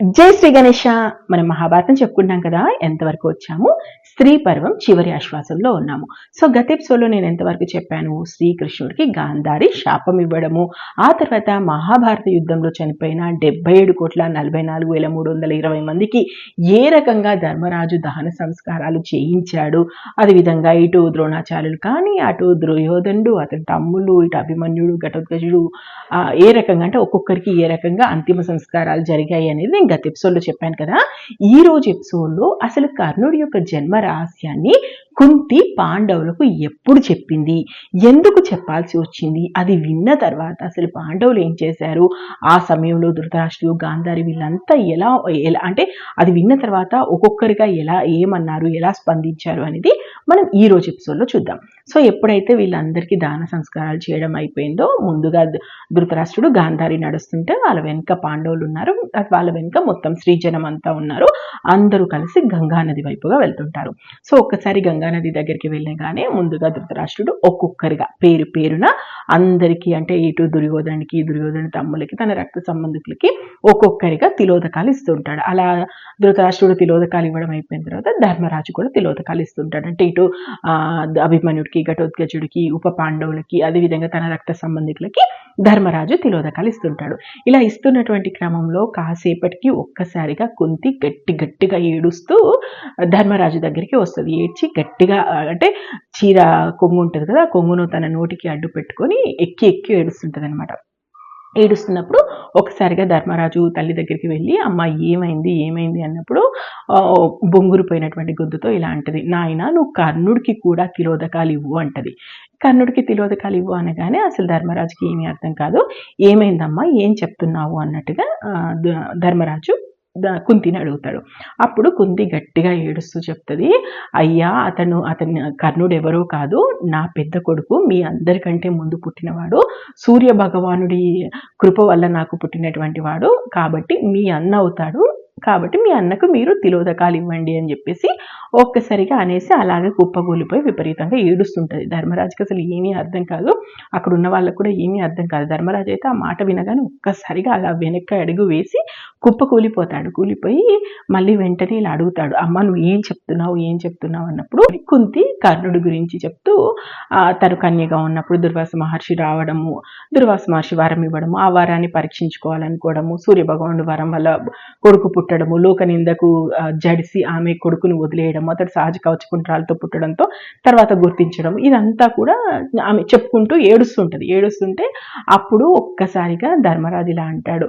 జై శ్రీ గణేష మనం మహాభారతం చెప్పుకుంటాం కదా ఎంతవరకు వచ్చాము? స్త్రీ పర్వం చివరి ఆశ్వాసంలో ఉన్నాము. సో గత ఎపిసోడ్లో నేను ఎంతవరకు చెప్పాను? శ్రీకృష్ణుడికి గాంధారి శాపం ఇవ్వడము. ఆ తర్వాత మహాభారత యుద్ధంలో చనిపోయిన డెబ్బై ఏడు కోట్ల నలభై నాలుగు వేల మూడు వందల ఇరవై మందికి ఏ రకంగా ధర్మరాజు దహన సంస్కారాలు చేయించాడు? అదేవిధంగా ఇటు ద్రోణాచార్యులు కానీ అటు దుర్యోధనుడు అతని తమ్ముళ్ళు ఇటు అభిమన్యుడు ఘటోత్కజుడు ఏ రకంగా అంటే ఒక్కొక్కరికి ఏ రకంగా అంతిమ సంస్కారాలు జరిగాయి అనేది నేను గత ఎపిసోడ్లో చెప్పాను కదా ఈ రోజు ఎపిసోడ్లో అసలు కర్ణుడి యొక్క జన్మ రహస్యాన్ని కుంతి పాండవులకు ఎప్పుడు చెప్పింది? ఎందుకు చెప్పాల్సి వచ్చింది? అది విన్న తర్వాత అసలు పాండవులు ఏం చేశారు? ఆ సమయంలో ధృతరాష్ట్రుడు గాంధారి వీళ్ళంతా ఎలా ఎలా అంటే అది విన్న తర్వాత ఒక్కొక్కరిగా ఎలా ఏమన్నారు ఎలా స్పందించారు అనేది మనం ఈ రోజు ఎపిసోడ్లో చూద్దాం. సో ఎప్పుడైతే వీళ్ళందరికీ దాన సంస్కారాలు చేయడం అయిపోయిందో ముందుగా ధృతరాష్ట్రుడు గాంధారి నడుస్తుంటే వాళ్ళ వెనుక పాండవులు ఉన్నారు. వాళ్ళ వెనుక మొత్తం శ్రీజనం అంతా ఉన్నారు. అందరూ కలిసి గంగా నది వైపుగా వెళ్తుంటారు. సో ఒక్కసారి గంగా నది దగ్గరికి వెళ్ళగానే ముందుగా ధృతరాష్ట్రుడు ఒక్కొక్కరిగా పేరు పేరున అందరికీ అంటే ఇటు దుర్యోధనికి దుర్యోధన తమ్ములకి తన రక్త సంబంధికులకి ఒక్కొక్కరిగా తిలోదకాలు ఇస్తుంటాడు అలా ధృతరాష్ట్రుడు తిలోదకాలు ఇవ్వడం అయిపోయిన తర్వాత ధర్మరాజు కూడా తిలోదకాలు ఇస్తుంటాడు అంటే ఇటు ఆ, అభిమన్యుడికి ఘటోత్కచుడికి ఉప పాండవులకి అదేవిధంగా తన రక్త సంబంధికులకి ధర్మరాజు తిలోదకాలు ఇస్తుంటాడు. ఇలా ఇస్తున్నటువంటి క్రమంలో కాసేపటికి ఒక్కసారిగా కుంతి గట్టి గట్టిగా ఏడుస్తూ ధర్మరాజు దగ్గరికి వస్తుంది. ఏడ్చి గట్టిగా అంటే చీర కొంగు ఉంటుంది కదా కొంగును తన నోటికి అడ్డు పెట్టుకొని ఎక్కి ఎక్కి ఏడుస్తుంటుంది అనమాట ఏడుస్తున్నప్పుడు ఒకసారిగా ధర్మరాజు తల్లి దగ్గరికి వెళ్ళి అమ్మ ఏమైంది ఏమైంది? అన్నప్పుడు బొంగురు పోయినటువంటి గొంతుతో ఇలా అంటది నాయన నువ్వు కర్ణుడికి కూడా తిలోదకాలు ఇవ్వు అంటది. కర్ణుడికి తిలోదకాలు ఇవ్వు అనగానే అసలు ధర్మరాజుకి ఏమీ అర్థం కాదు. ఏమైందమ్మా ఏం చెప్తున్నావు? అన్నట్టుగా ధర్మరాజు కుంతిని అడుగుతాడు. అప్పుడు కుంతి గట్టిగా ఏడుస్తూ చెప్తుంది అయ్యా అతను అతని కర్ణుడు ఎవరో కాదు నా పెద్ద కొడుకు మీ అందరికంటే ముందు పుట్టినవాడు సూర్య భగవానుడి కృప వల్ల నాకు పుట్టినటువంటి వాడు కాబట్టి మీ అన్న అవుతాడు కాబట్టి మీ అన్నకు మీరు తిలోదకాలు ఇవ్వండి అని చెప్పేసి ఒక్కసారిగా అనేసి అలాగే కుప్పగూలిపోయి విపరీతంగా ఏడుస్తుంటుంది. ధర్మరాజుకి అసలు ఏమీ అర్థం కాదు. అక్కడ ఉన్న వాళ్ళకు కూడా ఏమీ అర్థం కాదు. ధర్మరాజు అయితే ఆ మాట వినగానే ఒక్కసారిగా అలా వెనక్కి అడుగు వేసి కుప్ప కూలిపోతాడు కూలిపోయి మళ్ళీ వెంటనే ఇలా అడుగుతాడు. అమ్మ నువ్వు ఏం చెప్తున్నావు? ఏం చెప్తున్నావు? అన్నప్పుడు కుంతి కర్ణుడి గురించి చెప్తూ తను కన్యగా ఉన్నప్పుడు దుర్వాస మహర్షి రావడము దుర్వాస మహర్షి వరం ఇవ్వడము ఆ వరాన్ని పరీక్షించుకోవాలనుకోవడము సూర్యభగవానుడు వరం వల్ల కొడుకు పుట్టు పుట్టడము లోక నిందకు జడిసి ఆమె కొడుకుని వదిలేయడం అతడు సహజ కవచకుంట్రాలతో పుట్టడంతో తర్వాత గుర్తించడం ఇదంతా కూడా ఆమె చెప్పుకుంటూ ఏడుస్తుంటది. ఏడుస్తుంటే అప్పుడు ఒక్కసారిగా ధర్మరాజు ఇలా అంటాడు.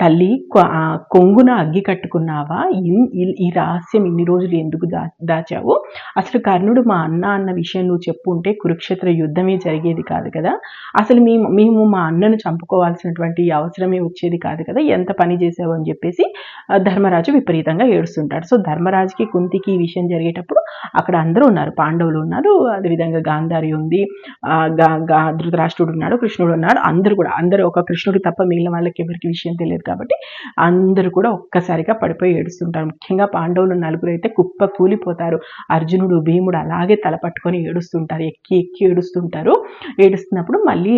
తల్లి కొ- కొంగున అగ్గి కట్టుకున్నావా? ఇన్- ఈ- ఈ రహస్యం ఇన్ని రోజులు ఎందుకు దా దాచావు? అసలు కర్ణుడు మా అన్న అన్న విషయం నువ్వు చెప్పుంటే కురుక్షేత్ర యుద్ధమే జరిగేది కాదు కదా? అసలు మేము మేము మా అన్నను చంపుకోవాల్సినటువంటి అవసరమే వచ్చేది కాదు కదా? ఎంత పని చేసావు అని చెప్పేసి ధర్మరాజు విపరీతంగా ఏడుస్తుంటాడు. సో ధర్మరాజుకి కుంతికి ఈ విషయం జరిగేటప్పుడు అక్కడ అందరూ ఉన్నారు. పాండవులు ఉన్నారు అదేవిధంగా గాంధారి ఉంది గా గా ధృతరాష్ట్రుడు ఉన్నాడు కృష్ణుడు ఉన్నాడు. అందరూ కూడా అందరూ ఒక కృష్ణుడు తప్ప మిగిలిన వాళ్ళకి ఎవరికి విషయం తెలియదు కాబట్టి అందరూ కూడా ఒక్కసారిగా పడిపోయి ఏడుస్తుంటారు. ముఖ్యంగా పాండవులు నలుగురు అయితే కుప్ప కూలిపోతారు. అర్జునుడు భీముడు అలాగే తల పట్టుకొని ఏడుస్తుంటారు. ఎక్కి ఎక్కి ఏడుస్తుంటారు. ఏడుస్తున్నప్పుడు మళ్ళీ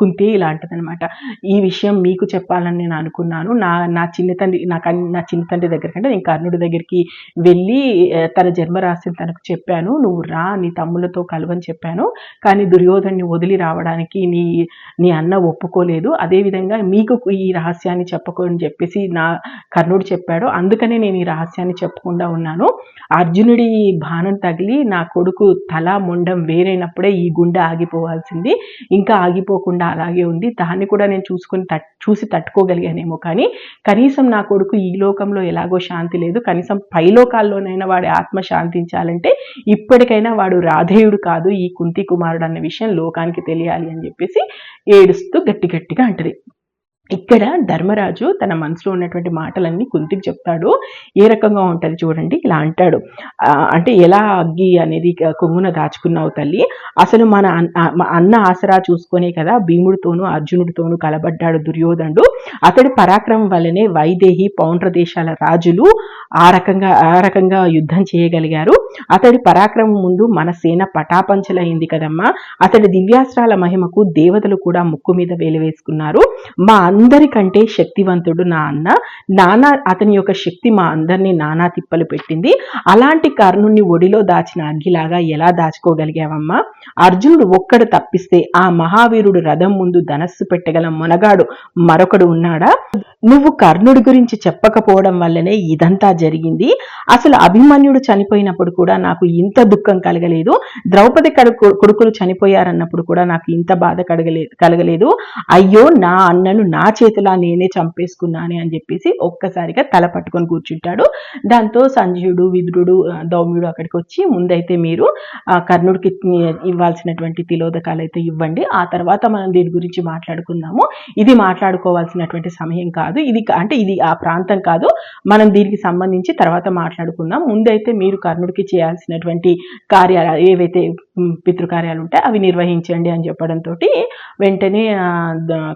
కుంతి ఇలాంటిదనమాట ఈ విషయం మీకు చెప్పాలని నేను అనుకున్నాను. నా నా చిన్న తండ్రి నా నా చిన్న తండ్రి దగ్గర కంటే నేను కర్ణుడి దగ్గరికి వెళ్ళి తన జన్మరాశిని తనకు చెప్పాను. నువ్వు రా నీ తమ్ములతో కలవని చెప్పాను. కానీ దుర్యోధన్ని వదిలి రావడానికి నీ నీ అన్న ఒప్పుకోలేదు. అదేవిధంగా మీకు ఈ రహస్యాన్ని చెప్పకు అని చెప్పేసి నా కర్ణుడు చెప్పాడు. అందుకనే నేను ఈ రహస్యాన్ని చెప్పకుండా ఉన్నాను. అర్జునుడి బాణం తగిలి నా కొడుకు తల మొండం వేరైనప్పుడే ఈ గుండె ఆగిపోవాల్సింది. ఇంకా ఆగిపోకుండా అలాగే ఉంది. దాన్ని కూడా నేను చూసుకొని తట్ చూసి తట్టుకోగలిగానేమో కానీ కనీసం నా కొడుకు ఈ లోకంలో ఎలాగో శాంతి లేదు. కనీసం పైలోకాల్లోనైనా వాడి ఆత్మ శాంతించాలంటే ఇప్పటికైనా వాడు రాధేయుడు కాదు. ఈ కుంతి కుమారుడు అన్న విషయం లోకానికి తెలియాలి అని చెప్పేసి ఏడుస్తూ గట్టి గట్టిగా అంటది. ఇక్కడ ధర్మరాజు తన మనసులో ఉన్నటువంటి మాటలన్నీ కుంతికి చెప్తాడు. ఏ రకంగా ఉంటుంది చూడండి ఇలా అంటాడు. ఆ, అంటే ఎలా అగ్గి అనేది కొంగున దాచుకున్నావు తల్లి? అసలు మన అన్న ఆసరా చూసుకొనే కదా భీముడితోనూ అర్జునుడితోనూ కలబడ్డాడు దుర్యోధనుడు. అతడి పరాక్రమం వల్లనే వైదేహి పౌండ్ర దేశాల రాజులు ఆ రకంగా ఆ రకంగా యుద్ధం చేయగలిగారు. అతడి పరాక్రమం ముందు మన సేన పటాపంచలైంది కదమ్మా. అతడి దివ్యాస్త్రాల మహిమకు దేవతలు కూడా ముక్కు మీద వేలు వేసుకున్నారు. మా అందరికంటే శక్తివంతుడు నా అన్న నానా అతని యొక్క శక్తి మా అందరినీ నానా తిప్పలు పెట్టింది. అలాంటి కర్ణుణ్ణి ఒడిలో దాచిన అగ్గిలాగా ఎలా దాచుకోగలిగావమ్మా? అర్జునుడు ఒక్కడు తప్పిస్తే ఆ మహావీరుడు రథం ముందు ధనస్సు పెట్టగల మొనగాడు మరొకడు ఉన్నాడా? నువ్వు కర్ణుడి గురించి చెప్పకపోవడం వల్లనే ఇదంతా జరిగింది. అసలు అభిమన్యుడు చనిపోయినప్పుడు కూడా నాకు ఇంత దుఃఖం కలగలేదు. ద్రౌపది కడుకు కొడుకులు చనిపోయారన్నప్పుడు కూడా నాకు ఇంత బాధ కలగలేదు కలగలేదు. అయ్యో నా అన్నను నా చేతిలో నేనే చంపేసుకున్నానే అని చెప్పేసి ఒక్కసారిగా తల పట్టుకొని కూర్చుంటాడు. దాంతో సంజయుడు విదురుడు దౌమ్యుడు అక్కడికి వచ్చి ముందైతే మీరు కర్ణుడికి ఇవ్వాల్సినటువంటి తిలోదకాలు అయితే ఇవ్వండి. ఆ తర్వాత మనం దీని గురించి మాట్లాడుకుందాము. ఇది మాట్లాడుకోవాల్సినటువంటి సమయం కాదు. ఇది అంటే ఇది ఆ ప్రాంతం కాదు. మనం దీనికి సంబంధించి తర్వాత మాట్లాడుకుందాం. ముందైతే మీరు కర్ణుడికి చేయాల్సినటువంటి కార్యాలు ఏవైతే పితృకార్యాలు ఉంటాయి అవి నిర్వహించండి అని చెప్పడంతో వెంటనే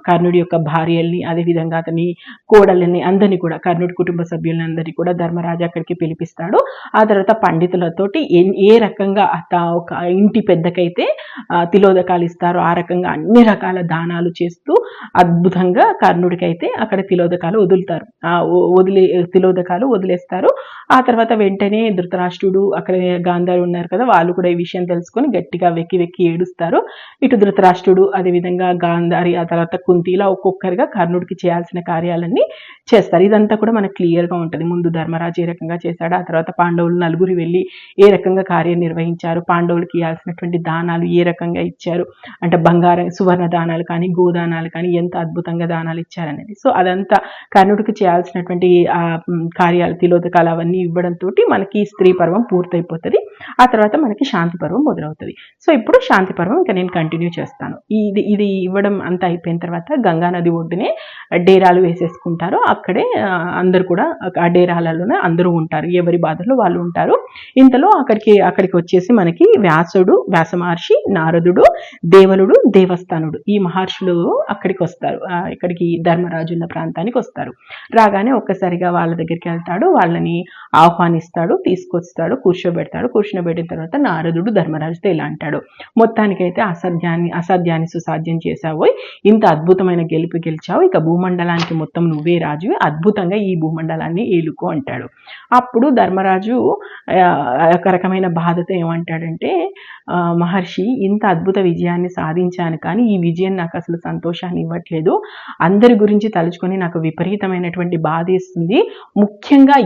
కర్ణుడి యొక్క భార్యల్ని అదేవిధంగా అతని కోడళ్ళని అందరినీ కూడా కర్ణుడి కుటుంబ సభ్యులని అందరినీ కూడా ధర్మరాజు అక్కడికి పిలిపిస్తాడు. ఆ తర్వాత పండితులతోటి ఏ- ఏ రకంగా అత ఒక ఇంటి పెద్దకైతే తిలోదకాలు ఇస్తారో ఆ రకంగా అన్ని రకాల దానాలు చేస్తూ అద్భుతంగా కర్ణుడికైతే అక్కడ తిలోదకాలు వదులుతారు. ఆ వదిలే తిలోదకాలు వదిలేస్తారు. ఆ తర్వాత వెంటనే ధృతరాష్ట్రుడు అక్కడ గాంధారు ఉన్నారు కదా వాళ్ళు కూడా ఈ విషయం తెలుసుకొని గట్టిగా వెక్కి వెక్కి ఏడుస్తారు. ఇటు ధృతరాష్ట్రుడు అదేవిధంగా గాంధారి ఆ తర్వాత కుంతి ఇలా ఒక్కొక్కరిగా కర్ణుడికి చేయాల్సిన కార్యాలన్నీ చేస్తారు. ఇదంతా కూడా మనకు క్లియర్గా ఉంటుంది. ముందు ధర్మరాజు ఏ రకంగా చేశాడు ఆ తర్వాత పాండవులు నలుగురు వెళ్ళి ఏ రకంగా కార్యం నిర్వహించారు పాండవులకి ఇవ్వాల్సినటువంటి దానాలు ఏ రకంగా ఇచ్చారు అంటే బంగారం సువర్ణ దానాలు కానీ గోదానాలు కానీ ఎంత అద్భుతంగా దానాలు ఇచ్చారనేది. సో అదంతా కర్ణుడికి చేయాల్సినటువంటి ఆ కార్యాలు తిలోదకాలు అవన్నీ ఇవ్వడంతో మనకి స్త్రీ పర్వం పూర్తయిపోతుంది. ఆ తర్వాత మనకి శాంతి పర్వం మొదలవుతుంది. సో ఇప్పుడు శాంతి పర్వం ఇంకా నేను కంటిన్యూ చేస్తాను. ఇది ఇది ఇవ్వడం అంతా అయిపోయిన తర్వాత గంగా నది ఒడ్డునే డేరాలు వేసేసుకుంటారు. అక్కడే అందరు కూడా ఆ డేరాలలోనే అందరూ ఉంటారు. ఎవరి బాధలో వాళ్ళు ఉంటారు. ఇంతలో అక్కడికి అక్కడికి వచ్చేసి మనకి వ్యాసుడు వ్యాస మహర్షి నారదుడు దేవలుడు దేవస్థానుడు ఈ మహర్షులు అక్కడికి వస్తారు. ఇక్కడికి ధర్మరాజు ఉన్న ప్రాంతానికి వస్తారు. రాగానే ఒక్కసారిగా వాళ్ళ దగ్గరికి వెళ్తాడు. వాళ్ళని ఆహ్వానిస్తాడు తీసుకొస్తాడు కూర్చోబెడతాడు. కూర్చోబెట్టిన తర్వాత నారదుడు ధర్మరాజు ధర్మరాజుతో ఇలా అంటాడు. మొత్తానికైతే అసాధ్యాన్ని అసాధ్యాన్ని సుసాధ్యం చేశావు. ఇంత అద్భుతమైన గెలుపు గెలిచావు. ఇక భూమండలానికి మొత్తం నువ్వే రాజువి. అద్భుతంగా ఈ భూమండలాన్ని ఏలుకో అంటాడు. అప్పుడు ధర్మరాజు ఒక రకమైన బాధతో ఏమంటాడంటే మహర్షి ఇంత అద్భుత విజయాన్ని సాధించాను కానీ ఈ విజయం నాకు అసలు సంతోషాన్ని ఇవ్వట్లేదు. అందరి గురించి తలుచుకొని నాకు విపరీతమైనటువంటి బాధ ఇస్తుంది ముఖ్యంగా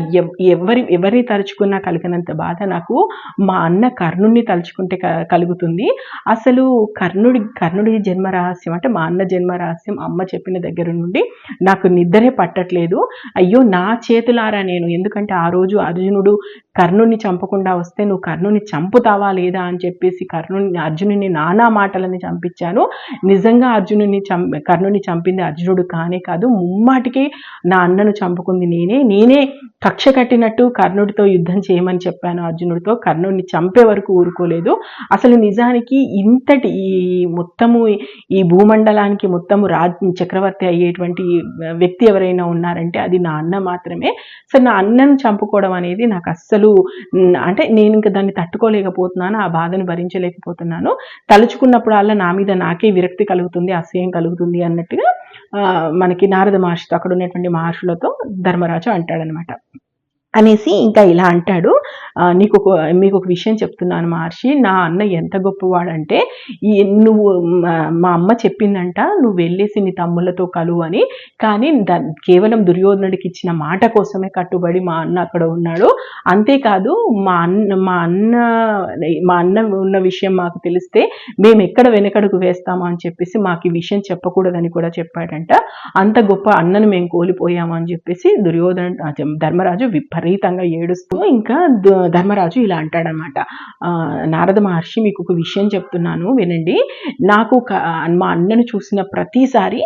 ఎవరి ఎవరిని తలుచుకున్నా కలిగినంత బాధ నాకు మా అన్న కర్ణుణ్ణి తలుచుకుంటే కలుగుతుంది. అసలు కర్ణుడి కర్ణుడి జన్మ రహస్యం అంటే మా అన్న జన్మ రహస్యం అమ్మ చెప్పిన దగ్గర నుండి నాకు నిద్రే పట్టట్లేదు. అయ్యో నా చేతులారా నేను. ఎందుకంటే ఆ రోజు అర్జునుడు కర్ణుడిని చంపకుండా వస్తే నువ్వు కర్ణుని చంపుతావా లేదా అని చెప్పేసి కర్ణుని అర్జునుని నానా మాటలని చంపించాను. నిజంగా అర్జునుని చం కర్ణుని చంపింది అర్జునుడు కానే కాదు. ముమ్మాటికి నా అన్నను చంపుకుంది నేనే. నేనే కక్ష కట్టినట్టు కర్ణుడితో యుద్ధం చేయమని చెప్పాను అర్జునుడితో. కర్ణుడిని చంపే వరకు ఊరుకోలేదు. అసలు నిజానికి ఇంతటి ఈ మొత్తము ఈ భూమండలానికి మొత్తము రాజ్ చక్రవర్తి అయ్యేటువంటి వ్యక్తి ఎవరైనా ఉన్నారంటే అది నా అన్న మాత్రమే. సో నా అన్నను చంపుకోవడం అనేది నాకు అస్సలు అంటే నేను ఇంకా దాన్ని తట్టుకోలేకపోతున్నాను ఆ బాధను భరించలేకపోతున్నాను. తలుచుకున్నప్పుడల్లా నా మీద నాకే విరక్తి కలుగుతుంది అసహ్యం కలుగుతుంది అన్నట్టుగా మనకి నారద మహర్షితో అక్కడ ఉన్నటువంటి మహర్షులతో ధర్మరాజు అంటాడనమాట. అనేసి ఇంకా ఇలా అంటాడు. నీకు ఒక మీకు ఒక విషయం చెప్తున్నాను మహర్షి. నా అన్న ఎంత గొప్పవాడంటే నువ్వు మా- అమ్మ చెప్పిందంట నువ్వు వెళ్ళేసి నీ తమ్ముళ్ళతో కలువు అని. కానీ ద- కేవలం దుర్యోధనుడికి ఇచ్చిన మాట కోసమే కట్టుబడి మా అన్న అక్కడ ఉన్నాడు. అంతేకాదు మా అన్న మా అన్న మా అన్న ఉన్న విషయం మాకు తెలిస్తే మేము ఎక్కడ వెనకడుగు వేస్తాము అని చెప్పేసి మాకు ఈ విషయం చెప్పకూడదని కూడా చెప్పాడంట. అంత గొప్ప అన్నను మేము కోల్పోయామని చెప్పేసి దుర్యోధన ధర్మరాజు విపరీత విపరీతంగా ఏడుస్తూ ఇంకా ధర్మరాజు ఇలా అంటాడనమాట. నారద మహర్షి మీకు ఒక విషయం చెప్తున్నాను వినండి. నాకు మా అన్నను చూసిన ప్రతిసారి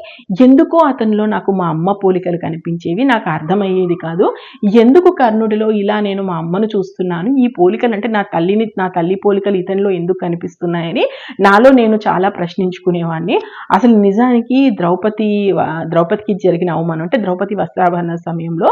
ఎందుకో అతనిలో నాకు మా అమ్మ పోలికలు కనిపించేవి. నాకు అర్థమయ్యేది కాదు. ఎందుకు కర్ణుడిలో ఇలా నేను మా అమ్మను చూస్తున్నాను? ఈ పోలికలు అంటే నా తల్లిని నా తల్లి పోలికలు ఇతనిలో ఎందుకు కనిపిస్తున్నాయని నాలో నేను చాలా ప్రశ్నించుకునేవాడిని అసలు నిజానికి ద్రౌపది ద్రౌపదికి జరిగిన అవమానం అంటే ద్రౌపది వస్త్రాభరణ సమయంలో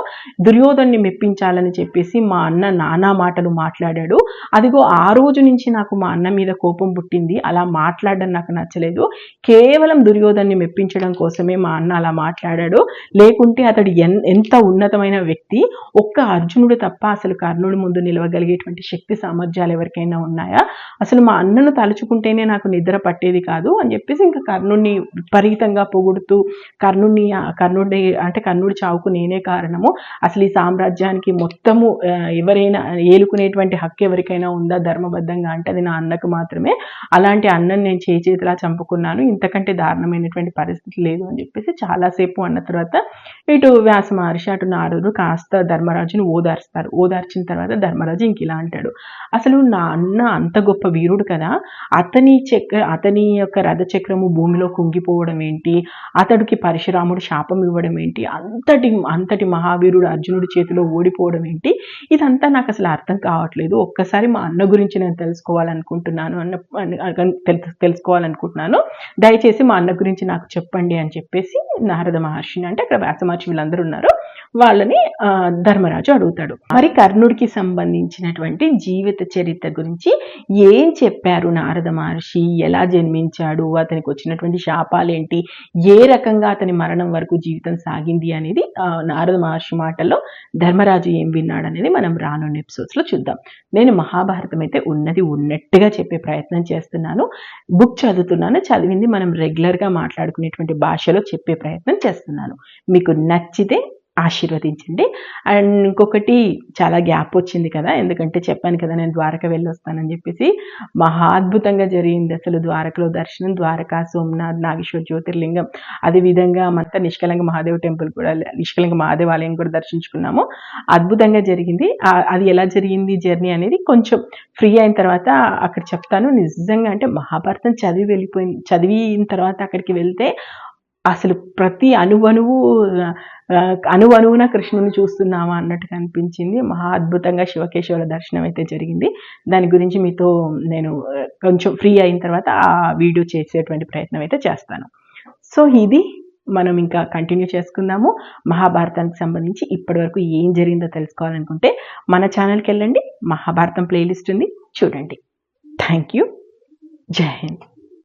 దుర్యోధన్ని మెప్పించాలి పంపించాలని చెప్పేసి మా అన్న నానా మాటలు మాట్లాడాడు. అదిగో ఆ రోజు నుంచి నాకు మా అన్న మీద కోపం పుట్టింది. అలా మాట్లాడడం నాకు నచ్చలేదు. కేవలం దుర్యోధన్ని మెప్పించడం కోసమే మా అన్న అలా మాట్లాడాడు. లేకుంటే అతడు ఎన్ ఎంత ఉన్నతమైన వ్యక్తి. ఒక్క అర్జునుడు తప్ప అసలు కర్ణుడి ముందు నిలవగలిగేటువంటి శక్తి సామర్థ్యాలు ఎవరికైనా ఉన్నాయా? అసలు మా అన్నను తలుచుకుంటేనే నాకు నిద్ర పట్టేది కాదు అని చెప్పేసి ఇంకా కర్ణుడిని విపరీతంగా పొగుడుతూ కర్ణుడిని కర్ణుడి అంటే కర్ణుడి చావుకు నేనే కారణము. అసలు ఈ సామ్రాజ్యానికి మొత్తము ఎవరైనా ఏలుకునేటువంటి హక్కు ఎవరికైనా ఉందా? ధర్మబద్ధంగా అంటే అది నా అన్నకు మాత్రమే. అలాంటి అన్నని నేను చేయి చేతిలా చంపుకున్నాను. ఇంతకంటే దారుణమైనటువంటి పరిస్థితి లేదు అని చెప్పేసి చాలాసేపు అన్న తర్వాత ఇటు వ్యాస మహర్షి అటు నారదుడు కాస్త ధర్మరాజుని ఓదార్స్తారు. ఓదార్చిన తర్వాత ధర్మరాజు ఇంక ఇలా అంటాడు. అసలు నా అన్న అంత గొప్ప వీరుడు కదా. అతని చక్ర అతని యొక్క రథచక్రము భూమిలో కుంగిపోవడం ఏంటి? అతడికి పరశురాముడు శాపం ఇవ్వడం ఏంటి? అంతటి అంతటి మహావీరుడు అర్జునుడి చేతిలో ఓడిపోవడం ఏంటి? ఇదంతా నాకు అసలు అర్థం కావట్లేదు. ఒక్కసారి మా అన్న గురించి నేను తెలుసుకోవాలనుకుంటున్నాను అన్న తెలుసుకోవాలనుకుంటున్నాను. దయచేసి మా అన్న గురించి నాకు చెప్పండి అని చెప్పేసి నారద మహర్షిని అంటే అక్కడ వ్యాస మహర్షి వీళ్ళందరూ ఉన్నారు. వాళ్ళని ధర్మరాజు అడుగుతాడు. మరి కర్ణుడికి సంబంధించినటువంటి జీవిత చరిత్ర గురించి ఏం చెప్పారు నారద మహర్షి? ఎలా జన్మించాడు? అతనికి వచ్చినటువంటి శాపాలు ఏంటి ఏ రకంగా అతని మరణం వరకు జీవితం సాగింది అనేది నారద మహర్షి మాటల్లో ధర్మరాజు ఏం విన్నాడు అనేది మనం రానున్న ఎపిసోడ్స్లో చూద్దాం. నేను మహాభారతం అయితే ఉన్నది ఉన్నట్టుగా చెప్పే ప్రయత్నం చేస్తున్నాను. బుక్ చదువుతున్నాను చదివింది మనం రెగ్యులర్గా మాట్లాడుకునేటువంటి భాషలో చెప్పే ప్రయత్నం చేస్తున్నాను. మీకు నచ్చితే ఆశీర్వదించండి. అండ్ ఇంకొకటి చాలా గ్యాప్ వచ్చింది కదా ఎందుకంటే చెప్పాను కదా నేను ద్వారక వెళ్ళి వస్తానని చెప్పేసి. మహా అద్భుతంగా జరిగింది అసలు ద్వారకలో దర్శనం ద్వారకా సోమనాథ్ నాగేశ్వర జ్యోతిర్లింగం. అదే విధంగా నిష్కలంగ మహాదేవ్ టెంపుల్ కూడా నిష్కలంగ మహాదేవ్ ఆలయం కూడా దర్శించుకున్నాము. అద్భుతంగా జరిగింది. అది ఎలా జరిగింది జర్నీ అనేది కొంచెం ఫ్రీ అయిన తర్వాత అక్కడ చెప్తాను. నిజంగా అంటే మహాభారతం చదివి వెళ్ళిపోయింది చదివిన తర్వాత అక్కడికి వెళ్తే అసలు ప్రతి అణువణువు ఆ, అణువణువున కృష్ణుని చూస్తున్నామా అన్నట్టుగా అనిపించింది మహా అద్భుతంగా శివకేశవుల దర్శనం అయితే జరిగింది. దాని గురించి మీతో నేను కొంచెం ఫ్రీ అయిన తర్వాత ఆ వీడియో చేసేటువంటి ప్రయత్నం అయితే చేస్తాను. సో ఇది మనం ఇంకా కంటిన్యూ చేసుకుందాము. మహాభారతానికి సంబంధించి ఇప్పటివరకు ఏం జరిగిందో తెలుసుకోవాలనుకుంటే మన ఛానల్కి వెళ్ళండి. మహాభారతం ప్లేలిస్ట్ ఉంది. చూడండి. థ్యాంక్ యూ జై హింద్.